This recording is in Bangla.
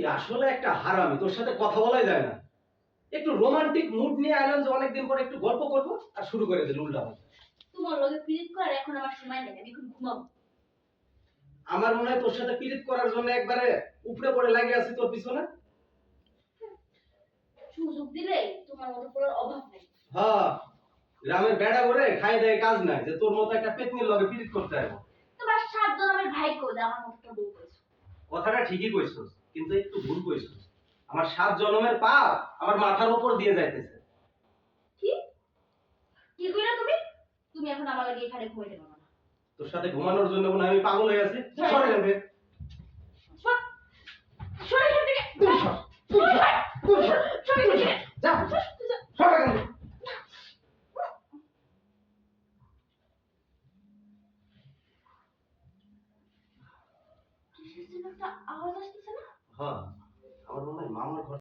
তুই আসলে একটা হারামি তোর সাথে কথা বলাই যায় না। একটু রোমান্টিক মুড নিয়ে আইলাম যে অনেকদিন পরে একটু গল্প করব আর শুরু করে দিল উল্টা। তোমার লগে পিরিত করার এখন আমার সময় নেই আমি এখন ঘুমাবো। আমার মনে হয় তোর সাথে পীড়িত করার জন্য একবারে উপরে পড়ে লাগিয়ে আছি তোর পিছনে। সুযোগ দিলে তোমার মতো করার অভাব নেই। হ্যাঁ গ্রামের বেড়া করে খাই দেয় কাজ নাই যে তোর মতো একটা পেতনির লগে পীড়িত করতে হবে তোমার সাত জন্মের ভাগ্য যে আমার মতো বউ পেয়েছ কথাটা ঠিকই কইছস। কিন্তু একটু ভুল কইছস আমার সাত জন্মের পাপ আমার মাথার উপর দিয়ে যাইতেছে। কি? কি কইলা তুমি? তুমি এখন আমার লাগে এখানে ঘুমাইতে পারবে না। তোর সাথে ঘুমানোর জন্য মনে আমি পাগল হয়ে আছি সরে যাবে সর। সর এখান থেকে। সর, সর, সর, সর। যা। সর, সর। সর এখান থেকে। আওয়াজ আসতেছে? না হ্যাঁ আমার মনে হয় মামার ঘর